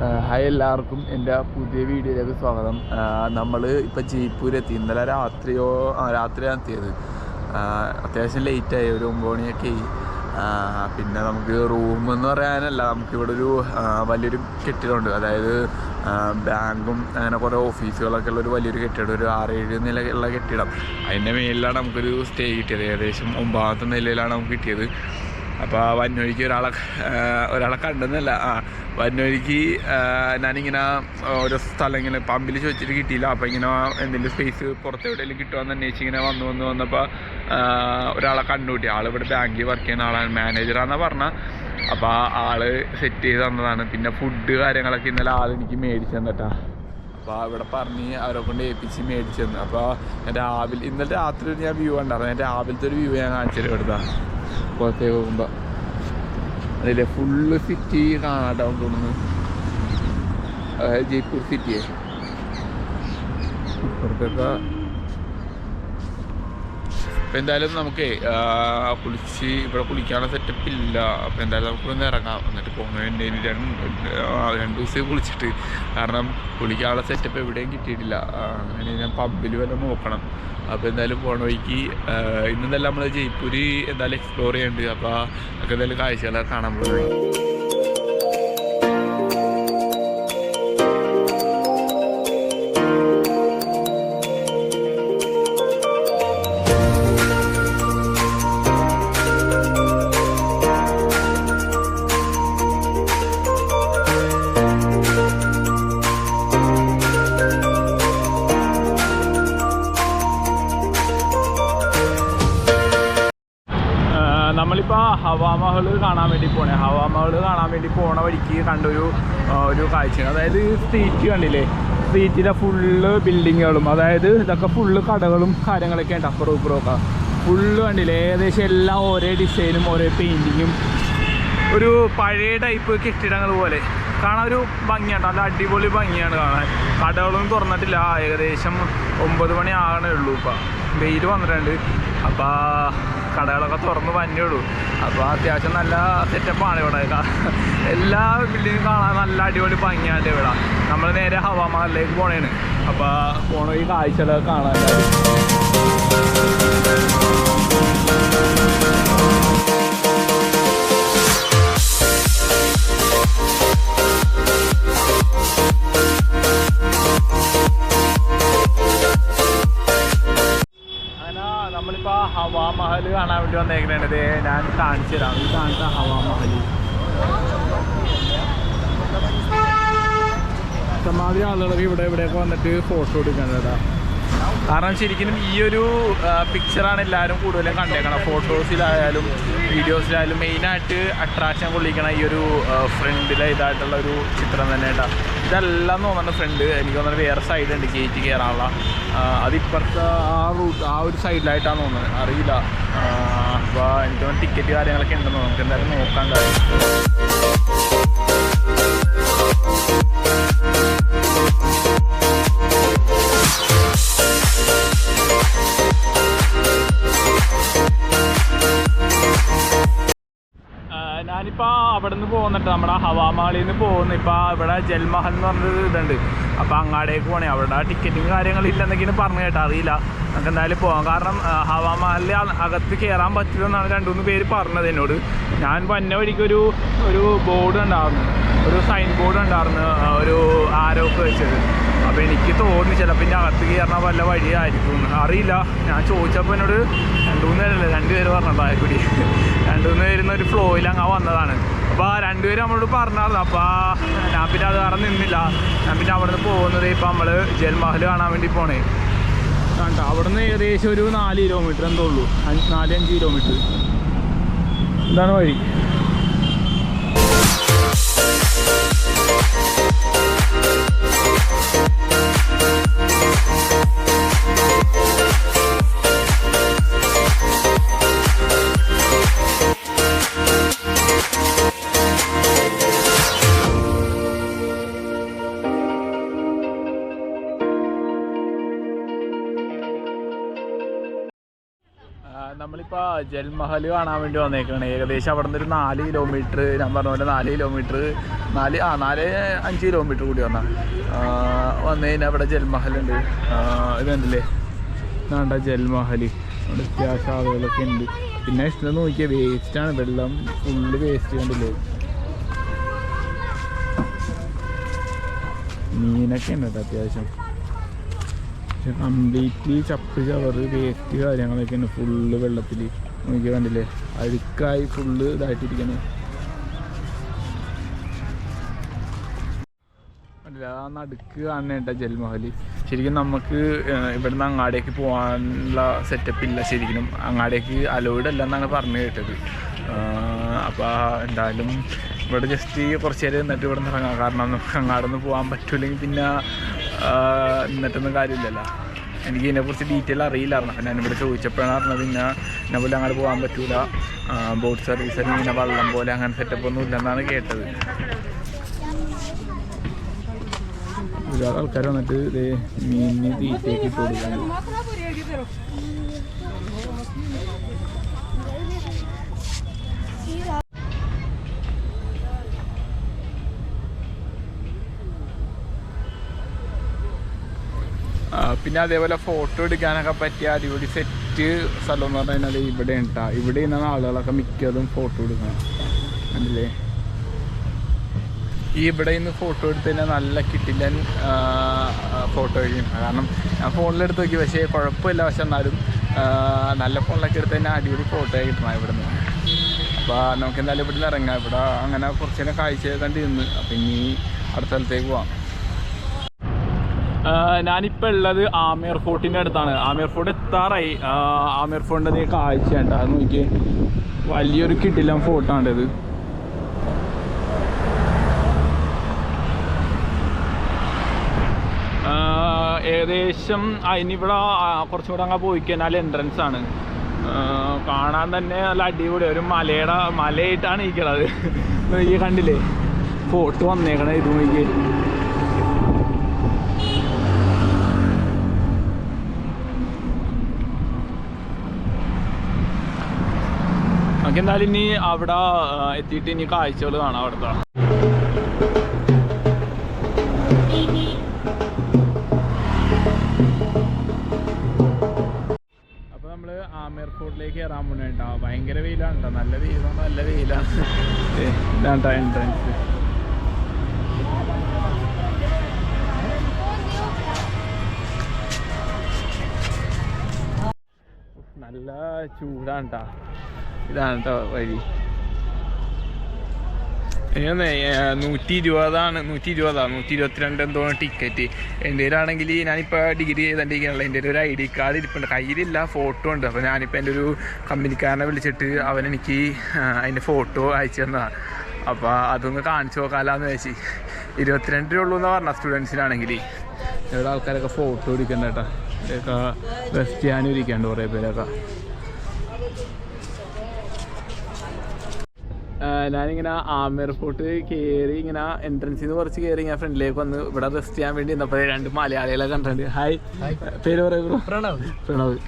Hi എല്ലാവർക്കും. എന്റെ പുതിയ വീഡിയോയിലേക്ക് സ്വാഗതം. നമ്മൾ ഇപ്പോൾ ജയ്പൂർ എത്തി ഇന്നലെ രാത്രിയോ രാത്രിയാണ് എത്തിയത്. അത്യാവശ്യം ലേറ്റായി ഒരു ഒമ്പത് മണിയൊക്കെ ആയി. പിന്നെ നമുക്ക് റൂം എന്ന് പറയാനല്ല നമുക്കിവിടെ ഒരു വലിയൊരു കെട്ടിടമുണ്ട്. അതായത് ബാങ്കും അങ്ങനെ കുറേ ഓഫീസുകളൊക്കെ ഉള്ള ഒരു വലിയൊരു കെട്ടിടം ഒരു ആറേഴ് നിലയുള്ള കെട്ടിടം. അതിന്റെ മേലിലാണ് നമുക്കൊരു സ്റ്റേ കിട്ടിയത്. ഏകദേശം ഒമ്പതാമത്തെ നിലയിലാണ് നമുക്ക് കിട്ടിയത്. അപ്പോൾ വന്നൊഴിക്ക് ഒരാളെ ഒരാളെ കണ്ടെന്നല്ല ആ വന്നൊഴിക്ക് ഞാനിങ്ങനെ ഓരോ സ്ഥലം ഇങ്ങനെ പമ്പിൽ ചോദിച്ചിട്ട് കിട്ടിയില്ല. അപ്പോൾ ഇങ്ങനെ എന്തെങ്കിലും സ്പേസ് പുറത്ത് എവിടെയെങ്കിലും കിട്ടുമെന്ന് അന്വേഷിച്ച് ഇങ്ങനെ വന്നു വന്ന് വന്നപ്പോൾ ഒരാളെ കണ്ടുകൂട്ടി ആൾ ഇവിടെ ബാങ്കിൽ വർക്ക് ചെയ്യുന്ന ആളാണ് മാനേജറാണെന്നാണ് പറഞ്ഞാൽ അപ്പോൾ ആ ആൾ സെറ്റ് ചെയ്ത് തന്നതാണ്. പിന്നെ ഫുഡ് കാര്യങ്ങളൊക്കെ ഇന്നലെ ആൾ എനിക്ക് മേടിച്ചു തന്നിട്ടാ. അപ്പോൾ ഇവിടെ പറഞ്ഞ് അവരെ കൊണ്ട് ഏൽപ്പിച്ച് മേടിച്ചു തന്നു. അപ്പോൾ രാവിലെ ഇന്നലെ രാത്രി ഒരു ഞാൻ വ്യൂ ഉണ്ടായിരുന്നു ഞാൻ രാവിലത്തെ ഒരു വ്യൂ ഞാൻ കാണിച്ചു തരും ഇവിടുത്തെ പുറത്തേക്ക് പോകുമ്പോൾ അതിലെ ഫുള്ള് സിറ്റി കാണാൻ തോന്നുന്നു. ജയ്പൂർ സിറ്റിയെ ഇപ്പുറത്തൊക്കെ അപ്പം എന്തായാലും നമുക്ക് കുളിച്ച് ഇവിടെ കുളിക്കാനുള്ള സെറ്റപ്പ് ഇല്ല. അപ്പം എന്തായാലും നമുക്കൊന്ന് ഇറങ്ങാം. എന്നിട്ട് പോകുന്നതിന്റെ രണ്ട് രണ്ട് ദിവസം കുളിച്ചിട്ട്. കാരണം കുളിക്കാനുള്ള സെറ്റപ്പ് എവിടെയും കിട്ടിയിട്ടില്ല. അങ്ങനെ ഞാൻ പബ്ബിൽ വല്ല നോക്കണം. അപ്പോൾ എന്തായാലും പോണ വഴിക്ക് ഇന്നെന്തായാലും നമ്മൾ ജയ്പൂർ എന്തായാലും എക്സ്പ്ലോർ ചെയ്യുന്നുണ്ട് അപ്പോൾ ഒക്കെ എന്തായാലും കാഴ്ചകളൊക്കെ കാണാൻ പോകുന്നത് നമ്മളിപ്പോൾ ഹവാമഹൽ കാണാൻ വേണ്ടി പോണേ. ഹവാമഹൽ കാണാൻ വേണ്ടി പോണ വഴിക്ക് കണ്ടൊരു ഒരു കാഴ്ചയാണ്. അതായത് സ്ട്രീറ്റ് കണ്ടില്ലേ? സ്ട്രീറ്റിലെ ഫുള്ള് ബിൽഡിങ്ങുകളും അതായത് ഇതൊക്കെ ഫുള്ള് കടകളും കാര്യങ്ങളൊക്കെ ഉണ്ട് അപ്പുറം ഇപ്പുറമൊക്കെ ഫുള്ള് കണ്ടില്ലേ? ഏകദേശം എല്ലാം ഒരേ ഡിസൈനും ഒരേ പെയിന്റിങ്ങും ഒരു പഴയ ടൈപ്പ് കെട്ടിടങ്ങൾ പോലെ. കാണാൻ ഒരു ഭംഗിയാണ്. നല്ല അടിപൊളി ഭംഗിയാണ് കാണാൻ. കടകളൊന്നും തുറന്നിട്ടില്ല. ഏകദേശം ഒമ്പത് മണി ആകണേ ഉള്ളൂ ഇപ്പം. വെയിൽ വന്നിട്ടുണ്ട് അപ്പോൾ കടകളൊക്കെ തുറന്ന് വന്നേ ഉള്ളൂ അപ്പോൾ അത്യാവശ്യം നല്ല സെറ്റപ്പാണ് ഇവിടെ. എല്ലാ ബിൽഡിങ്ങും കാണാൻ നല്ല അടിപൊളി ഭംഗിയാണ് ഇവിടെ. നമ്മൾ നേരെ ഹവാമഹലിലേക്ക് പോണേണ്. അപ്പോൾ പോണ ഈ കാഴ്ചകളൊക്കെ കാണാൻ കാണാൻ വേണ്ടി വന്നേക്കണത് ഞാൻ കാണിച്ചു തരാം. ഈ കാണിച്ച ഹവാമഹൽ ഇഷ്ടമാതിരി ആളുകളൊക്കെ ഇവിടെ ഇവിടെയൊക്കെ വന്നിട്ട് ഫോട്ടോ എടുക്കണതാ കാരണം ശരിക്കും ഈ ഒരു പിക്ചറാണ് എല്ലാവരും കൂടുതലും കണ്ടേക്കണം ഫോട്ടോസിലായാലും വീഡിയോസിലായാലും മെയിനായിട്ട് അട്രാക്ഷൻ കൊള്ളിക്കണ ഈ ഒരു ഫ്രണ്ടിലെ ഇതായിട്ടുള്ള ഒരു ചിത്രം തന്നെ കേട്ടോ. ഇതെല്ലാം തോന്നുന്നുണ്ട് ഫ്രണ്ട് എനിക്ക് തോന്നുന്നത് വേറെ സൈഡ് ഉണ്ട് ഗേറ്റ് കയറാനുള്ള അതിപ്പുറത്തെ ആ റൂട്ട് ആ ഒരു സൈഡിലായിട്ടാണ് തോന്നുന്നത്. അറിയില്ല. അപ്പോൾ എനിക്ക് തോന്നുന്നു ടിക്കറ്റ് കാര്യങ്ങളൊക്കെ ഉണ്ടെന്ന് നമുക്ക് എന്തായാലും നോക്കാൻ കാര്യം അവിടെ നിന്ന് പോകുന്നുണ്ട്. നമ്മുടെ ഹവാമാളിയിൽ നിന്ന് പോകുന്നു. ഇപ്പോൾ ഇവിടെ ജൽമഹൽ എന്ന് പറഞ്ഞൊരു ഇതുണ്ട്. അപ്പോൾ അങ്ങാടേക്ക് പോകണേ അവിടെ ടിക്കറ്റും കാര്യങ്ങളില്ലെന്നൊക്കെയാണ് പറഞ്ഞു കേട്ടോ. അറിയില്ല. നമുക്ക് എന്തായാലും പോകാം കാരണം ഹവാമാലിൽ അകത്ത് കയറാൻ പറ്റില്ലെന്നാണ് രണ്ടു മൂന്ന് പേര് പറഞ്ഞത് എന്നോട്. ഞാൻ വന്ന വഴിക്ക് ഒരു ബോർഡ് ഉണ്ടായിരുന്നു. ഒരു സൈൻ ബോർഡ് ഉണ്ടായിരുന്നു. ഒരു ആരോ ഒക്കെ വെച്ചത്. അപ്പോൾ എനിക്ക് തോന്നി ചിലപ്പോൾ ഇനി അകത്ത് കയറുന്ന വല്ല വഴിയായിരിക്കും. അറിയില്ല. ഞാൻ ചോദിച്ചപ്പോൾ എന്നോട് രണ്ട് മൂന്ന് പേരല്ലേ? രണ്ട് പേര് പറഞ്ഞിട്ടോ ആയിക്കൂടി രണ്ട് മൂന്ന് പേരുന്ന ഒരു ഫ്ലോയിൽ അങ്ങ് വന്നതാണ്. അപ്പോൾ രണ്ടുപേരും നമ്മളോട് പറഞ്ഞായിരുന്നു. അപ്പോൾ ഞാൻ പിന്നെ അത് കാരണം നിന്നില്ല. ഞാൻ പിന്നെ അവിടെ നിന്ന് പോകുന്നത് ഇപ്പം നമ്മൾ ജൽമഹൽ കാണാൻ വേണ്ടി പോണേ. കണ്ട? അവിടെ നിന്ന് ഏകദേശം ഒരു നാല് കിലോമീറ്റർ എന്തോ ഉള്ളൂ. നാല് അഞ്ച് കിലോമീറ്റർ എന്താണ് വഴി. ജൽമഹൽ കാണാൻ വേണ്ടി വന്നേക്കാണ്. ഏകദേശം അവിടെ നിന്ന് ഒരു നാല് കിലോമീറ്റർ ഞാൻ പറഞ്ഞ പോലെ നാല് കിലോമീറ്റർ നാല് ആ നാല് അഞ്ച് കിലോമീറ്റർ കൂടി വന്ന. വന്നു കഴിഞ്ഞാൽ അവിടെ ജൽമഹൽ ഉണ്ട് ഇത് കണ്ടില്ലേ? ഇതാണ്ട ജൽമഹൽ അവിടെ അത്യാവശ്യം ഉണ്ട്. പിന്നെ ഇഷ്ടം നോക്കിയാൽ വേസ്റ്റാണ് വെള്ളം ഫുള്ള് വേസ്റ്റ് കണ്ടില്ലേ? മീനൊക്കെ ഉണ്ട് അത്യാവശ്യം. പക്ഷെ കംപ്ലീറ്റ്ലി ചപ്പ് ചവറ് വേസ്റ്റ് കാര്യങ്ങളൊക്കെയാണ് ഫുള്ള് വെള്ളത്തിൽ നോക്കി കണ്ടില്ലേ? അഴുക്കായി ഫുള്ള് ഇതായിട്ടിരിക്കണേ. ആ നടുക്ക് കാണേണ്ട ജൽമഹൽ ശരിക്കും നമുക്ക് ഇവിടുന്ന് അങ്ങാടേക്ക് പോകാനുള്ള സെറ്റപ്പ് ഇല്ല ശരിക്കും. അങ്ങാടേക്ക് അലോയ്ഡ് അല്ല എന്നാണ് പറഞ്ഞു കേട്ടത്. അപ്പോൾ എന്തായാലും ഇവിടെ ജസ്റ്റ് കുറച്ച് നേരം നിന്നിട്ട് ഇവിടെ നിന്ന് ഇറങ്ങാം. കാരണം നമുക്ക് അങ്ങാടൊന്നും പോകാൻ പറ്റൂല്ലെങ്കിൽ പിന്നെ നിന്നിട്ടൊന്നും കാര്യമില്ലല്ലോ. എനിക്ക് ഇതിനെക്കുറിച്ച് ഡീറ്റെയിൽ അറിയില്ലായിരുന്നു. അപ്പം ഞാനിവിടെ ചോദിച്ചപ്പോഴാണ് അറിഞ്ഞത് എന്നെ പോലെ അങ്ങോട്ട് പോകാൻ പറ്റൂല. ബോട്ട് സർവീസ് ഇങ്ങനെ വള്ളം പോലെ അങ്ങനെ സെറ്റപ്പ് ഒന്നും ഇല്ലെന്നാണ് കേട്ടത്. ഒരുപാട് ആൾക്കാർ വന്നിട്ട് ഇത് മീനിന് തീറ്റയൊക്കെ ഇട്ട് കൊടുക്കാൻ പിന്നെ അതേപോലെ ഫോട്ടോ എടുക്കാനൊക്കെ പറ്റിയ അടിപൊളി സെറ്റ് സ്ഥലം എന്ന് പറഞ്ഞു കഴിഞ്ഞാൽ ഇവിടെ ഉണ്ടാ ഇവിടെ നിന്നാണ് ആളുകളൊക്കെ മിക്കതും ഫോട്ടോ എടുക്കണം. അല്ലേ ഈ ഇവിടെ നിന്ന് ഫോട്ടോ എടുത്ത് കഴിഞ്ഞാൽ നല്ല കിട്ടില്ല ഫോട്ടോ കഴിയും കാരണം ഞാൻ ഫോണിലെടുത്ത് നോക്കി. പക്ഷേ കുഴപ്പമില്ല. പക്ഷെ എന്നാലും നല്ല ഫോണിലൊക്കെ എടുത്ത് കഴിഞ്ഞാൽ അടിപൊളി ഫോട്ടോ കിട്ടണം ഇവിടെ നിന്ന് അപ്പോൾ നമുക്ക് എന്തായാലും ഇവിടെ നിന്ന് ഇറങ്ങാം. ഇവിടെ അങ്ങനെ കുറച്ച് നേരം കാഴ്ച കണ്ടിരുന്നു. അപ്പം ഇനി അടുത്ത സ്ഥലത്തേക്ക് പോവാം. ഞാനിപ്പോൾ ഉള്ളത് ആമീർ ഫോർട്ടിന്റെ അടുത്താണ്. ആമീർ ഫോർട്ട് എത്താറായി. ആമിയർ ഫോർട്ടിന്റെ നീ കാഴ്ചയുണ്ട് അത് നോക്കിയേ. വലിയൊരു കിടിലം ഫോർട്ടാണ് ഇത്. ഏകദേശം അതിനിവിടെ കുറച്ചും കൂടെ അങ്ങ് പോയി കഴിഞ്ഞാൽ എൻട്രൻസ് ആണ്. കാണാൻ തന്നെ നല്ല അടിപൊളി. ഒരു മലയുടെ മലയായിട്ടാണ് ഇരിക്കണത്. ഈ കണ്ടില്ലേ? ഫോട്ടോ വന്നേക്കണേ ഇത് നോക്കി നമുക്ക് എന്തായാലും ഇനി അവിടെ എത്തിയിട്ട് ഇനി കാഴ്ചകൾ കാണാം അവിടുത്തെ. അപ്പൊ നമ്മൾ ആമീർ ഫോർട്ടിലേക്ക് കയറാൻ പോണ കേട്ടോ ഭയങ്കര വെയിലാണ് കേട്ടോ നല്ല വെയിലാണ് നല്ല വെയിലാണ് എൻട്രൻസ് നല്ല ചൂടാണ് ട്ടാ. ഇതാണ് വഴി നൂറ്റി ഇരുപതാണ് നൂറ്റി ഇരുപതാണ് നൂറ്റി ഇരുപത്തിരണ്ട് എന്തോ ടിക്കറ്റ് എന്റെ ആണെങ്കിൽ ഞാനിപ്പോൾ ഡിഗ്രി ചെയ്തുകൊണ്ടിരിക്കുകയാണല്ലോ എന്റെ ഒരു ഐ ഡി കാർഡ് ഇരിപ്പുണ്ട്. കയ്യിലില്ല ഫോട്ടോ ഉണ്ട്. അപ്പോൾ ഞാനിപ്പോൾ എന്റെ ഒരു കമ്പനിക്കാരനെ വിളിച്ചിട്ട് അവൻ എനിക്ക് അതിന്റെ ഫോട്ടോ അയച്ചു തന്നതാണ് അപ്പോൾ അതൊന്ന് കാണിച്ചു നോക്കാമല്ലാന്ന് വെച്ച് ഇരുപത്തിരണ്ട് രൂപ ഉള്ളൂ എന്ന് പറഞ്ഞ സ്റ്റുഡൻസിനാണെങ്കിൽ. ഇവിടെ ആൾക്കാരൊക്കെ ഫോട്ടോ എടുക്കണ്ട കേട്ടോ. ഇതൊക്കെ വെസ്റ്റ് ചെയ്യാനും ഇരിക്കാണ്ട് കുറേ പേരൊക്കെ. ഞാനിങ്ങനെ ആമീർ ഫോർട്ട് കയറി ഇങ്ങനെ എൻട്രൻസിൽ നിന്ന് കുറച്ച് കയറി ഞാൻ ഫ്രണ്ടിലേക്ക് വന്ന് ഇവിടെ റെസ്റ്റ് ചെയ്യാൻ വേണ്ടി വന്നപ്പോൾ രണ്ട് മലയാളികളെ കണ്ടിട്ടുണ്ട്. ഹായ് പേര് പറയൂ ബ്രോ പ്രണവ്. പ്രണവ്.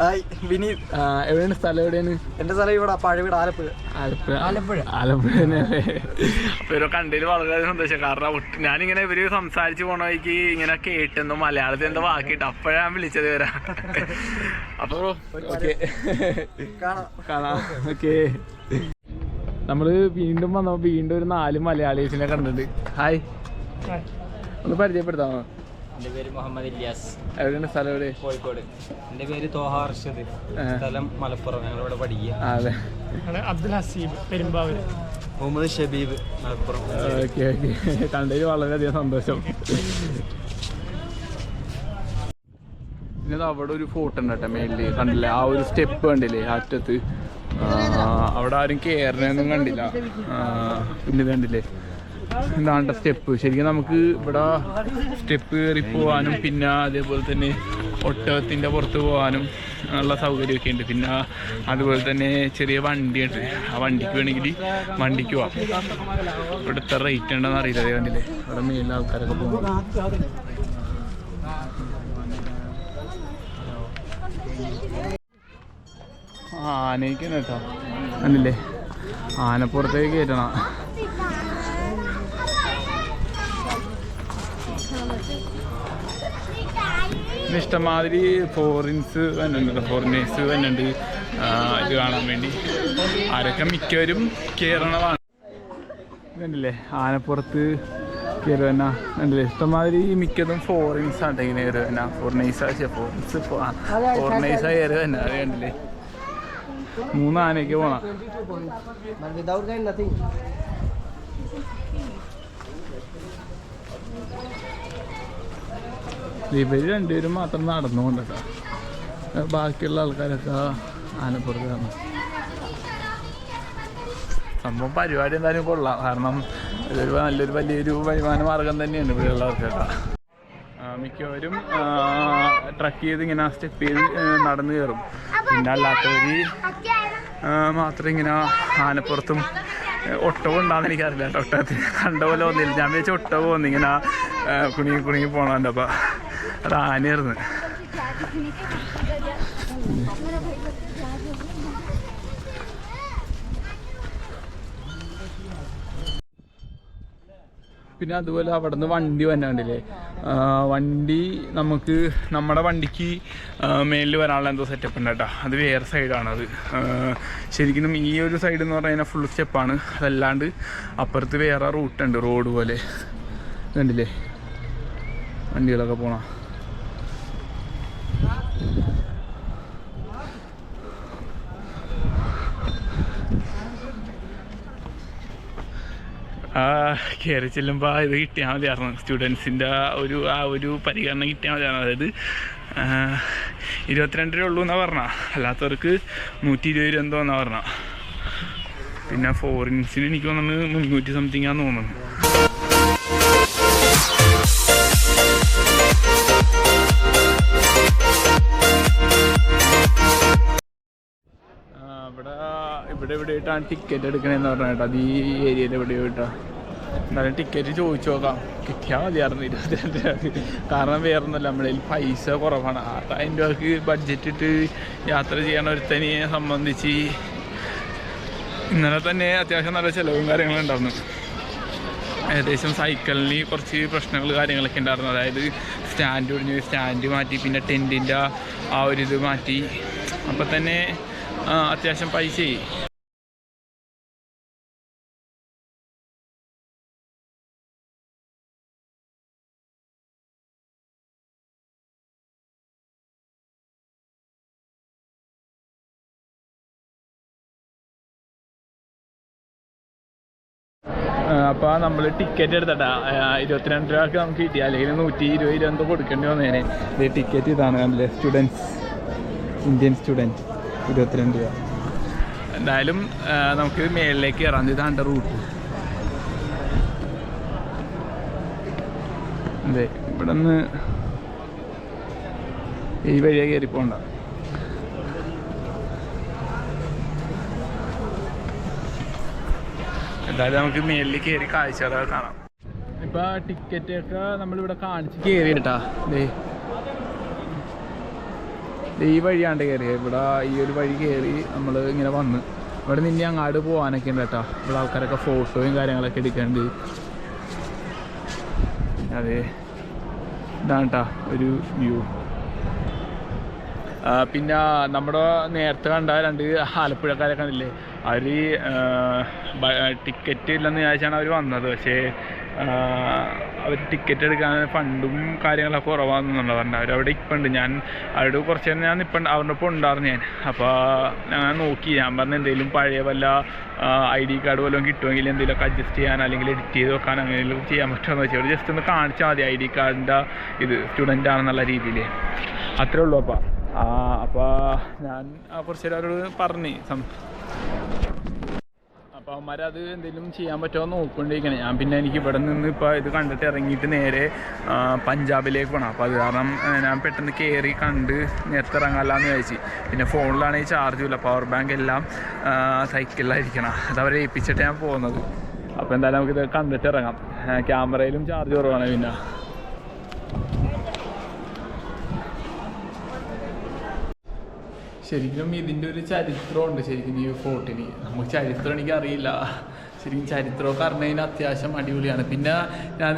ഹായ് വിനീത്. എവിടെയാണ് സ്ഥലം എവിടെയാണ്? എന്റെ സ്ഥലം ഇവിടെ പഴവീട് ആലപ്പുഴ. ആലപ്പുഴ. ആലപ്പുഴ. ആലപ്പുഴ തന്നെയല്ലേ അപ്പോൾ കണ്ടതിൽ വളരെ സന്തോഷം. കാരണം ഞാനിങ്ങനെ ഇവർ സംസാരിച്ചു പോണ വഴിക്ക് ഇങ്ങനെ കേട്ടെന്നു മലയാളത്തിൽ എന്താ വാക്കിട്ട്. അപ്പോഴാണ് ഞാൻ വിളിച്ചത് വരാം അപ്പോൾ ഓക്കെ കാണാം. കാണാം. ഓക്കെ നമ്മൾ വീണ്ടും വന്നപ്പോ വീണ്ടും ഒരു നാല് മലയാളീസിനെ കണ്ടിട്ടുണ്ട്. ഹായ് ഒന്ന് പരിചയപ്പെടുത്താമോ? എന്റെ പേര് മുഹമ്മദ് ഇല്യാസ്. എവിടെയാണ് സ്ഥലം എവിടെ? കോഴിക്കോട്. എന്റെ പേര് തോഹ അർഷദ്. സ്ഥലം മലപ്പുറം. ഞങ്ങൾ ഇവിടെ പഠിക്കുക അതെ. അബ്ദുൽ ഹസീബ് പെരുമ്പാവൂര്. മുഹമ്മദ് ഷബീബ് മലപ്പുറം. Okay okay. കണ്ടതിൽ വളരെയധികം സന്തോഷം. പിന്നെ അവിടെ ഒരു ഫോട്ടോ ഉണ്ട് കേട്ടോ കണ്ടില്ലേ? ആ ഒരു സ്റ്റെപ്പ് കണ്ടില്ലേ അറ്റത്ത്? അവിടെ ആരും കയറണൊന്നും കണ്ടില്ല. പിന്നെ കണ്ടില്ലേ? എന്താണ് സ്റ്റെപ്പ്. ശരിക്കും നമുക്ക് ഇവിടെ സ്റ്റെപ്പ് കയറി പോകാനും പിന്നെ അതേപോലെ തന്നെ ഒട്ടകത്തിന്റെ പുറത്ത് പോകാനും ഉള്ള സൗകര്യമൊക്കെ ഉണ്ട്. പിന്നെ അതുപോലെ തന്നെ ചെറിയ വണ്ടിയുണ്ട്. ആ വണ്ടിക്ക് വേണമെങ്കിൽ വണ്ടിക്ക് പോവാം. ഇവിടെ എത്ര റേറ്റ് ഉണ്ടെന്ന് അറിയില്ല. അതേ കണ്ടില്ലേ? ഇവിടെ മെയിൻ ആൾക്കാരൊക്കെ പോകും ആനയ്ക്കുന്നു കേട്ടോ. കണ്ടില്ലേ? ആനപ്പുറത്തേക്ക് കയറ്റണം. ഇഷ്ടമാതിരി ഫോറിൻസ് വന്നിട്ടുണ്ട്. ഫോറിനേഴ്സ് തന്നെ ഉണ്ട് ഇത് കാണാൻ വേണ്ടി. ആരൊക്കെ മിക്കവരും കയറണതാണ് കണ്ടില്ലേ? ആനപ്പുറത്ത് കയറുവന തന്നെ കണ്ടില്ലേ? ഇഷ്ടമാതിരി മിക്കതും ഫോറിൻസ് ആണ്. ഇങ്ങനെ കയറുവന തന്നെ ഫോറിനേഴ്സ് ഫോറിൻസ് ഫോറിനേഴ്സ് കയറുവന തന്നെ അത് കണ്ടില്ലേ? മൂന്ന് ആനയ്ക്ക് പോണം ഇവർ രണ്ടുപേരും മാത്രം നടന്നു കേട്ടോ ബാക്കിയുള്ള ആൾക്കാരൊക്കെ ആനപ്പുറത്ത് കാണും സംഭവം പരിപാടി എന്തായാലും കൊള്ളാം. കാരണം ഇതൊരു നല്ലൊരു വലിയൊരു വരുമാന മാർഗം തന്നെയാണ് ഇവിടെയുള്ളവർക്കൊക്കെ ആ, മിക്കവരും ട്രക്ക് ചെയ്ത് ഇങ്ങനെ സ്റ്റെപ്പ് ചെയ്ത് നടന്നു കയറും. പിന്നെ അല്ലാത്തവർ മാത്രം ഇങ്ങനെ ആനപ്പുറത്തും ഏ, ഒട്ടകം ഉണ്ടാകുന്ന എനിക്കറിയില്ല ഒട്ടത്തിൽ കണ്ട പോലെ ഒന്നില്ല ഞാൻ വെച്ച ഒട്ട വന്നു ഇങ്ങനെ കുണുങ്ങി കുണുങ്ങി പോകണുണ്ട് അപ്പോൾ അത് ആനയായിരുന്നു. പിന്നെ അതുപോലെ അവിടെ നിന്ന് വണ്ടി വന്നാണ്ടില്ലേ വണ്ടി നമുക്ക് നമ്മുടെ വണ്ടിക്ക് മേലിൽ വരാനുള്ള എന്തോ സെറ്റപ്പ് ഉണ്ട് കേട്ടോ. അത് വേറെ സൈഡാണ് അത്. ശരിക്കും ഈ ഒരു സൈഡ് എന്ന് പറഞ്ഞാൽ ഫുൾ സ്റ്റെപ്പാണ് അതല്ലാണ്ട് അപ്പുറത്ത് വേറെ റൂട്ടുണ്ട് റോഡ് പോലെ. കണ്ടില്ലേ? വണ്ടികളൊക്കെ പോണ. കയറി ചെല്ലുമ്പോൾ ഇത് കിട്ടിയാൽ മതിയായിരുന്നു. സ്റ്റുഡൻസിന്റെ ഒരു ആ ഒരു പരിഗണന കിട്ടിയാൽ മതിയായിരുന്നു. അതായത് ആ, ഇരുപത്തിരണ്ട് രൂപ ഉള്ളൂ എന്നാണ് പറഞ്ഞ. അല്ലാത്തവർക്ക് നൂറ്റി ഇരുപത് രൂപ എന്തോ എന്നാണ് പറഞ്ഞ. പിന്നെ ഫോറിൻസിന് എനിക്ക് തോന്നുന്നത് മുന്നൂറ്റി സംതിങ് ആണെന്ന് തോന്നുന്നു. ആയിട്ടാണ് ടിക്കറ്റ് എടുക്കണേന്ന് പറഞ്ഞിട്ട് അത് ഈ ഏരിയയിൽ എവിടെ പോയിട്ടാ എന്തായാലും ടിക്കറ്റ് ചോദിച്ചു നോക്കാം. കിട്ടിയാൽ മതിയായിരുന്നു ഇരുപത്തിരണ്ട് രൂപക്ക് കാരണം വേറെ ഒന്നുമല്ല നമ്മുടെ പൈസ കുറവാണ്. ആറായിരം രൂപക്ക് ബഡ്ജറ്റ് ഇട്ട് യാത്ര ചെയ്യണ ഒരുത്തനെ സംബന്ധിച്ച് ഇന്നലെ തന്നെ അത്യാവശ്യം നല്ല ചിലവും കാര്യങ്ങളും ഉണ്ടായിരുന്നു. ഏകദേശം സൈക്കിളിന് കുറച്ച് പ്രശ്നങ്ങൾ കാര്യങ്ങളൊക്കെ ഉണ്ടായിരുന്നു. അതായത് സ്റ്റാൻഡ് ഒടിഞ്ഞ് സ്റ്റാൻഡ് മാറ്റി പിന്നെ ടെന്റിന്റെ ആ ഒരു ഇത് മാറ്റി. അപ്പം തന്നെ അത്യാവശ്യം പൈസയായി. അപ്പോൾ നമ്മൾ ടിക്കറ്റ് എടുത്തട്ടാ ഇരുപത്തിരണ്ട് രൂപക്ക് നമുക്ക് കിട്ടി. അല്ലെങ്കിൽ നൂറ്റി ഇരുപത് രൂപ എന്തോ കൊടുക്കേണ്ടി വന്നേനെ ഇത് ടിക്കറ്റ് ഇതാണ് കണ്ടില്ലേ? സ്റ്റുഡൻസ് ഇന്ത്യൻ സ്റ്റുഡന്റ് ഇരുപത്തിരണ്ട് രൂപ. എന്തായാലും നമുക്ക് മേളിലേക്ക് കയറാം. ഇതാണ് റൂട്ട് അതെ ഇവിടെ നിന്ന് ഈ വഴിയെ കയറി പോകണ്ട എന്തായാലും നമുക്ക് മേളിൽ കയറി കാഴ്ചകളൊക്കെ കാണാം. ഇപ്പൊ ടിക്കറ്റ് ഒക്കെ നമ്മളിവിടെ കാണിച്ച് കയറി ഈ വഴിയാണ്ട് കയറിയത് ഇവിടെ ഈ ഒരു വഴി കയറി നമ്മൾ ഇങ്ങനെ വന്ന്. ഇവിടെ നിന്ന് അങ്ങാട് പോകാനൊക്കെ ഉണ്ട് കേട്ടോ. ഇവിടെ ആൾക്കാരൊക്കെ ഫോട്ടോയും കാര്യങ്ങളൊക്കെ എടുക്കേണ്ടി. അതെ. ഇതാണ് കേട്ടോ ഒരു വ്യൂ. പിന്നെ നമ്മുടെ നേരത്തെ കണ്ട രണ്ട് ആലപ്പുഴക്കാരൊക്കെ കണ്ടില്ലേ? അവർ ടിക്കറ്റ് ഇല്ലെന്ന് വിചാരിച്ചാണ് അവർ വന്നത്. പക്ഷേ അവർ ടിക്കറ്റ് എടുക്കാൻ ഫണ്ടും കാര്യങ്ങളൊക്കെ കുറവാണെന്നുണ്ട് പറഞ്ഞു അവരവിടെ ഇപ്പം ഉണ്ട് ഞാൻ അവരോട് കുറച്ച് നേരം ഞാൻ ഇപ്പം അവരുടെ ഒപ്പം ഉണ്ടായിരുന്നു ഞാൻ. അപ്പോൾ ഞാൻ നോക്കി. ഞാൻ പറഞ്ഞ എന്തെങ്കിലും പഴയ വല്ല ഐ ഡി കാർഡ് വല്ലതും കിട്ടുമെങ്കിൽ എന്തെങ്കിലുമൊക്കെ അഡ്ജസ്റ്റ് ചെയ്യാൻ അല്ലെങ്കിൽ എഡിറ്റ് ചെയ്ത് വെക്കാൻ അങ്ങനെ ചെയ്യാൻ പറ്റുമെന്ന് വെച്ചാൽ ജസ്റ്റ് ഒന്ന് കാണിച്ചാൽ മതി ഐ ഡി കാർഡിന്റെ ഇത് സ്റ്റുഡന്റ് ആണെന്നുള്ള രീതിയിൽ അത്രേ ഉള്ളൂ അപ്പം. അപ്പോൾ ഞാൻ കുറച്ച് നേരം അവരോട് പറഞ്ഞു സം അപ്പോൾ അവന്മാരത് എന്തെങ്കിലും ചെയ്യാൻ പറ്റുമോ നോക്കൊണ്ടിരിക്കണേ ഞാൻ പിന്നെ എനിക്ക് ഇവിടെ നിന്ന് ഇപ്പോൾ ഇത് കണ്ടിട്ട് ഇറങ്ങിയിട്ട് നേരെ പഞ്ചാബിലേക്ക് പോകണം അപ്പോൾ അത് കാരണം ഞാൻ പെട്ടെന്ന് കയറി കണ്ട് നേരത്തെ ഇറങ്ങാമല്ലാന്ന് വിചാരിച്ചു. പിന്നെ ഫോണിലാണെങ്കിൽ ചാർജും ഇല്ല പവർ ബാങ്ക് എല്ലാം സൈക്കിളിലായിരിക്കണം അത് അവരെ ഏൽപ്പിച്ചിട്ട് ഞാൻ പോകുന്നത്. അപ്പോൾ എന്തായാലും നമുക്കിത് കണ്ടിട്ട് ഇറങ്ങാം. ക്യാമറയിലും ചാർജ് കുറവാണ് പിന്നെ. ശരിക്കും ഇതിന്റെ ഒരു ചരിത്രമുണ്ട് ശരിക്കും ഈ ഫോർട്ടിന്. നമുക്ക് ചരിത്രം എനിക്ക് അറിയില്ല. ശരിക്കും ചരിത്രമൊക്കെ അറിഞ്ഞതിന് അത്യാവശ്യം അടിപൊളിയാണ്. പിന്നെ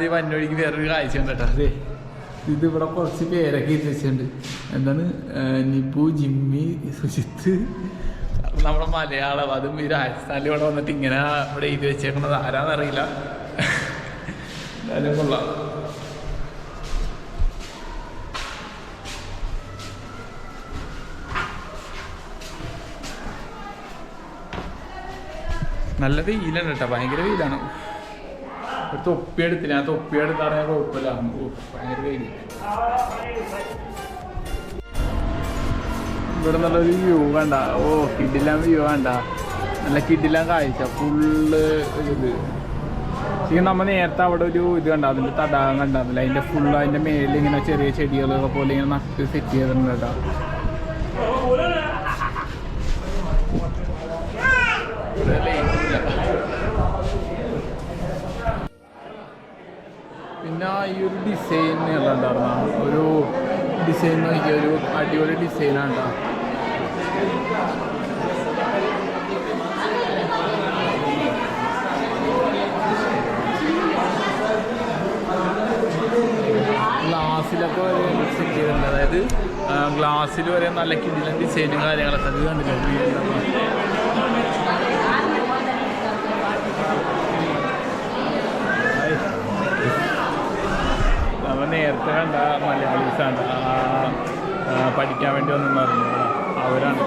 ഈ വന്നൊഴിക്ക് വേറൊരു കാഴ്ച ഉണ്ട് കേട്ടോ. അതെ ഇത് കുറച്ച് പേരൊക്കെ എഴുതി എന്താണ് നിപ്പു ജിമ്മി സുജിത്ത്. നമ്മുടെ മലയാളം അതും ഈ രാജസ്ഥാനിൽ ഇവിടെ വന്നിട്ട് ഇങ്ങനെ ഇവിടെ എഴുതി വെച്ചേക്കുന്നത് ആരാന്നറിയില്ല. എന്തായാലും കൊള്ളാം. നല്ല വെയിലാണ് കേട്ടോ ഭയങ്കര വെയിലാണ്. ഒരു തൊപ്പി എടുത്തില്ല ഞാൻ തൊപ്പി എടുത്താണെങ്കിൽ കുഴപ്പമില്ല ഭയങ്കര വെയിൽ ഇവിടെ നല്ലൊരു വ്യൂ കണ്ട. ഓ കിഡിലാൻ വ്യൂ കണ്ട. നല്ല കിഡിലാൻ കാഴ്ച ഫുള്ള് ഇത് നമ്മ നേരത്തെ അവിടെ ഒരു ഇത് കണ്ട അതിന്റെ തടാകം കണ്ടാന്നില്ല അതിന്റെ ഫുള്ള് അതിന്റെ മേലിൽ ഇങ്ങനെ ചെറിയ ചെടികളൊക്കെ പോലെ ഇങ്ങനെ നട്ട് സെറ്റ് ചെയ്തിട്ടുണ്ട് കേട്ടോ ഇവിടെ light ഇല്ല. പിന്നെ ഈ ഒരു ഡിസൈൻ ഉള്ളതാണ് ഒരു ഡിസൈൻ നോക്കിയ ഒരു അടിപൊളി ഡിസൈനാണ് കേട്ടോ ഗ്ലാസ്സിലൊക്കെ വരെ ചെയ്തിട്ടുണ്ട്. അതായത് ഗ്ലാസ്സിൽ വരെ നല്ല കിടിലൻ ഡിസൈനും കാര്യങ്ങളൊക്കെ അത് കണ്ടില്ല നമ്മൾ നേരത്തെ കണ്ട മലയാളീസാണ് ആ, ആ, പഠിക്കാൻ വേണ്ടി വന്നു പറഞ്ഞു അവരാണ്.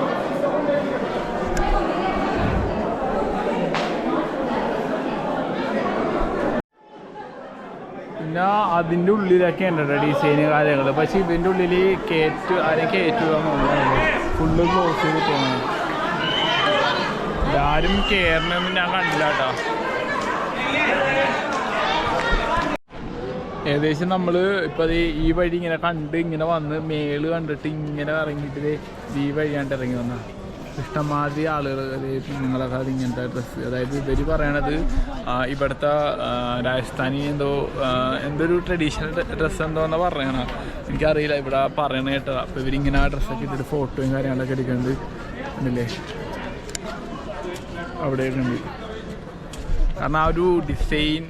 പിന്നെ അതിന്റെ ഉള്ളിലൊക്കെ ഉണ്ട് ഡിസൈന് കാര്യങ്ങൾ പക്ഷേ ഇതിന്റെ ഉള്ളിൽ കയറ്റ് ആരെയും കയറ്റുക ഫുള്ള് ക്ലോസ് ചെയ്തിട്ടാണ്. ആരും കയറണമെന്ന് ഞാൻ കണ്ടില്ല കേട്ടോ ഏകദേശം നമ്മൾ ഇപ്പോൾ ഈ വഴി ഇങ്ങനെ കണ്ട് ഇങ്ങനെ വന്ന് മേൾ കണ്ടിട്ട് ഇങ്ങനെ ഇറങ്ങിയിട്ട് ഈ വഴിയാണ്ട് ഇറങ്ങി വന്ന. ഇഷ്ടമാതിരി ആളുകൾ നിങ്ങളൊക്കെ അത് ഇങ്ങനത്തെ ഡ്രസ്സ് അതായത് ഇവർ പറയണത് ഇവിടുത്തെ രാജസ്ഥാനി എന്തോ എന്തൊരു എന്തോ ട്രഡീഷണൽ ഡ്രസ്സ് എന്തോ എന്നാ പറയണ? എനിക്കറിയില്ല ഇവിടെ പറയണ കേട്ടതാ. അപ്പോൾ ഇവരിങ്ങനെ ആ ഡ്രസ്സൊക്കെ ഇട്ടിട്ട് ഫോട്ടോയും കാര്യങ്ങളൊക്കെ എടുക്കുന്നുണ്ട് ഉണ്ടല്ലേ അവിടെയൊക്കെ ഉണ്ട്. കാരണം ആ ഒരു ഡിസൈൻ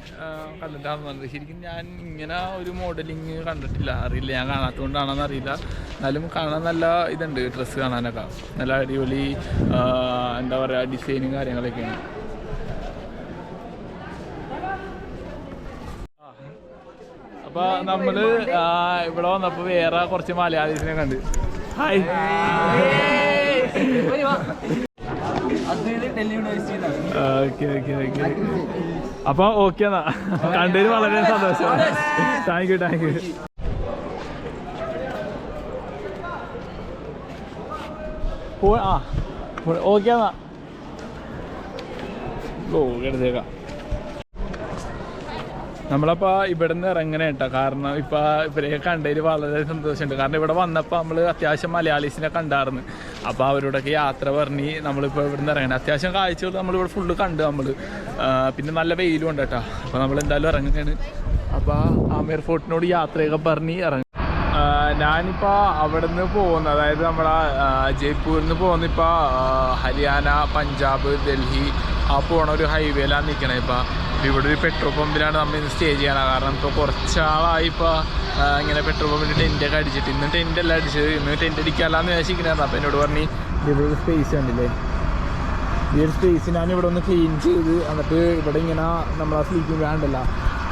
കണ്ടിട്ടാണ് പറഞ്ഞത് ശരിക്കും ഞാൻ ഇങ്ങനെ ഒരു മോഡലിങ് കണ്ടിട്ടില്ല. അറിയില്ല ഞാൻ കാണാത്തതുകൊണ്ടാണെന്ന് അറിയില്ല. എന്നാലും കാണാൻ നല്ല ഇതുണ്ട് ഡ്രസ്സ് കാണാനൊക്കെ. നല്ല അടിപൊളി എന്താ പറയുക ഡിസൈനും കാര്യങ്ങളൊക്കെയാണ്. അപ്പോൾ നമ്മൾ ആ, ഇവിടെ വന്നപ്പോൾ വേറെ കുറച്ച് മലയാളീസിനെ കണ്ട്. ഹായ് ഓക്കെ ഓക്കെ ഓക്കെ അപ്പൊ ഓക്കെ എന്നാ. കണ്ടതിന് വളരെ സന്തോഷം. താങ്ക് യു താങ്ക് യു ആ ഓക്കെ എന്നാ. ഓ എടുത്തേക്കാം. നമ്മളപ്പോൾ ഇവിടെ നിന്ന് ഇറങ്ങണ കേട്ടോ കാരണം ഇപ്പോൾ ഇവരെ കണ്ടതിൽ വളരെ സന്തോഷമുണ്ട്. കാരണം ഇവിടെ വന്നപ്പോൾ നമ്മൾ അത്യാവശ്യം മലയാളീസിനെ കണ്ടായിരുന്നു അപ്പോൾ അവരോടൊക്കെ യാത്ര പറഞ്ഞ് നമ്മളിപ്പോൾ ഇവിടുന്ന് ഇറങ്ങണം. അത്യാവശ്യം കാഴ്ചകൾ നമ്മളിവിടെ ഫുള്ള് കണ്ടു നമ്മൾ പിന്നെ നല്ല വെയിലും ഉണ്ട് കേട്ടോ. അപ്പോൾ നമ്മൾ എന്തായാലും ഇറങ്ങുകയാണ്. അപ്പോൾ ആമീർ ഫോർട്ടിനോട് യാത്രയൊക്കെ പറഞ്ഞ് ഇറങ്ങും. ഞാനിപ്പോൾ അവിടെ നിന്ന് പോകുന്ന അതായത് നമ്മളെ ജയ്പൂരിൽ നിന്ന് പോകുന്ന ഇപ്പോൾ ഹരിയാന പഞ്ചാബ് ഡൽഹി ആ പോണ ഒരു ഹൈവേയിലാണ് നിൽക്കണേ ഇപ്പോൾ ഇവിടെ ഒരു പെട്രോൾ പമ്പിലാണ് നമ്മൾ ഇന്ന് സ്റ്റേ ചെയ്യണത്. കാരണം ഇപ്പോൾ കുറച്ചാളായി ഇപ്പോൾ ഇങ്ങനെ പെട്രോൾ പമ്പിൽ ടെന്റൊക്കെ അടിച്ചിട്ട്. ഇന്ന് ടെന്റ് അല്ല അടിച്ചത്. ഇന്ന് ടെന്റ് അടിക്കാമെന്ന് വിചാരിച്ചിരിക്കുന്നത് അപ്പോൾ എന്നോട് പറഞ്ഞ് ഇവിടെ ഒരു സ്പേസ് ഉണ്ടല്ലേ ഈ ഒരു സ്പേസ് ഞാൻ ഇവിടെ ഒന്ന് ക്ലീൻ ചെയ്ത് എന്നിട്ട് ഇവിടെ ഇങ്ങനെ നമ്മൾ ആ സ്ലീപ്പിംഗ് വേണ്ടല്ല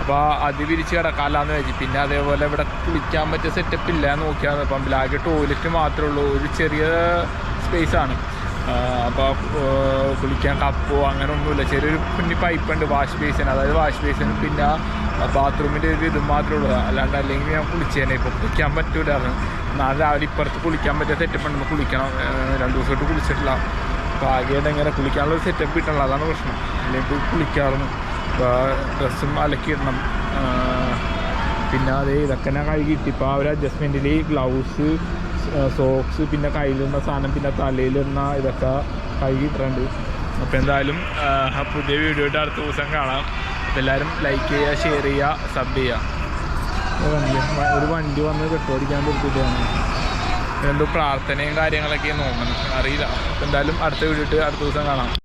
അപ്പോൾ അത് വിരിച്ച് കിടക്കാമെന്ന് വെച്ചു പിന്നെ അതേപോലെ ഇവിടെ കുളിക്കാൻ പറ്റിയ സെറ്റപ്പ് ഇല്ല നോക്കിയാൽ പമ്പിൽ ആകെ ടോയ്ലറ്റ് മാത്രമേ ഉള്ളൂ. ഒരു ചെറിയ സ്പേസ് ആണ്. അപ്പോൾ കുളിക്കാൻ കപ്പോ അങ്ങനെ ഒന്നുമില്ല ചെറിയൊരു കുഞ്ഞി പൈപ്പ് ഉണ്ട് വാഷ് ബേസിൻ. അതായത് വാഷ് ബേസിന് പിന്നെ ബാത്റൂമിന്റെ ഒരു ഇത് മാത്രമേ ഉള്ളൂ. അല്ലാണ്ട് അല്ലെങ്കിൽ ഞാൻ കുളിച്ചേനെ. ഇപ്പോൾ കുളിക്കാൻ പറ്റൂലായിരുന്നു നാളെ രാവിലെ ഇപ്പുറത്ത് കുളിക്കാൻ പറ്റിയ സെറ്റപ്പ് ഉണ്ടെന്ന് കുളിക്കണം. രണ്ടു ദിവസമായിട്ട് കുളിച്ചിട്ടില്ല. അപ്പോൾ ആകെയായിട്ട് എങ്ങനെ കുളിക്കാനുള്ള ഒരു സെറ്റപ്പ് കിട്ടണം അതാണ് പ്രശ്നം. അല്ലെങ്കിൽ കുളിക്കാറുണ്ട് ഇപ്പോൾ ഡ്രസ്സും അലക്കിയിടണം പിന്നെ അതേ ഇതൊക്കെ ഞാൻ കഴുകിയിട്ട് ഇപ്പോൾ ആ ഒരു അഡ്ജസ്റ്റ്മെന്റിൽ ഗ്ലൗസ് സോക്സ് പിന്നെ കയ്യിലിടുന്ന സാധനം പിന്നെ തലയിലിടുന്ന ഇതൊക്കെ കഴുകിയിട്ടുണ്ട് അപ്പോൾ എന്തായാലും ആ പുതിയ വീഡിയോ ആയിട്ട് അടുത്ത ദിവസം കാണാം. എല്ലാവരും ലൈക്ക് ചെയ്യുക ഷെയർ ചെയ്യുക സബ് ചെയ്യുക. ഒരു വണ്ടി വന്ന് കെട്ടുപിടിക്കാൻ കൊടുത്തിട്ടാണ് എന്തോ പ്രാർത്ഥനയും കാര്യങ്ങളൊക്കെ നോക്കണം അറിയില്ല. എന്തായാലും അടുത്ത വീഡിയോ അടുത്ത ദിവസം കാണാം.